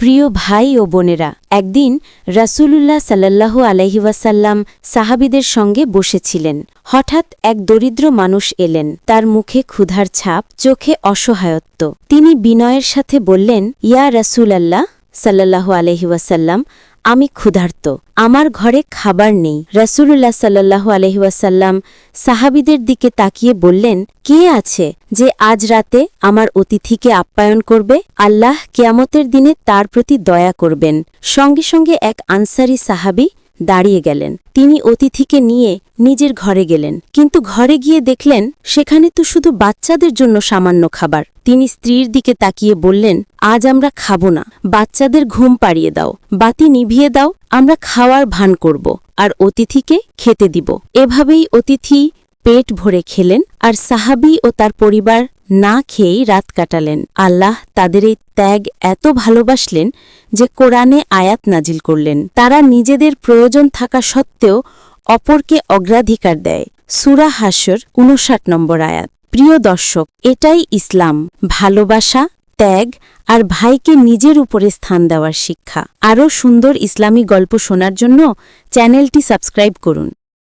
প্রিয় ভাই ও বোনেরা, একদিন রাসুলুল্লাহ সাল্লাহ আলহিওয়াসাল্লাম সাহাবিদের সঙ্গে বসেছিলেন। হঠাৎ এক দরিদ্র মানুষ এলেন। তার মুখে ক্ষুধার ছাপ, চোখে অসহায়ত্ব। তিনি বিনয়ের সাথে বললেন, ইয়া রাসুল আল্লাহ সাল্লাহ আলহিওয়াসাল্লাম আমি ক্ষুধার্ত। আমার ঘরে খাবার নেই। রসুল্লাহ সাল্লাহ আলহিউসাল্লাম সাহাবিদের দিকে তাকিয়ে বললেন, কে আছে যে আজ রাতে আমার অতিথিকে আপ্যায়ন করবে? আল্লাহ কেয়ামতের দিনে তার প্রতি দয়া করবেন। সঙ্গে সঙ্গে এক আনসারি সাহাবি দাঁড়িয়ে গেলেন। তিনি অতিথিকে নিয়ে নিজের ঘরে গেলেন। কিন্তু ঘরে গিয়ে দেখলেন, সেখানে তো শুধু বাচ্চাদের জন্য সামান্য খাবার। তিনি স্ত্রীর দিকে তাকিয়ে বললেন, আজ আমরা খাব না। বাচ্চাদের ঘুম পাড়িয়ে দাও। বাতি নিভিয়ে দাও। আমরা খাওয়ার ভান করব। আর অতিথিকে খেতে দিব। এভাবেই অতিথি পেট ভরে খেলেন। আর সাহাবি ও তার পরিবার না খেয়েই রাত কাটালেন। আল্লাহ তাদের এই ত্যাগ এত ভালোবাসলেন যে কোরআনে আয়াত নাজিল করলেন। তারা নিজেদের প্রয়োজন থাকা সত্ত্বেও অপরকে অগ্রাধিকার দেয়। সুরা হাসর উনষাট নম্বর আয়াত। প্রিয় দর্শক, এটাই ইসলাম। ভালোবাসা, ত্যাগ আর ভাইকে নিজের উপরে স্থান দেওয়ার শিক্ষা। আরও সুন্দর ইসলামী গল্প শোনার জন্য চ্যানেলটি সাবস্ক্রাইব করুন।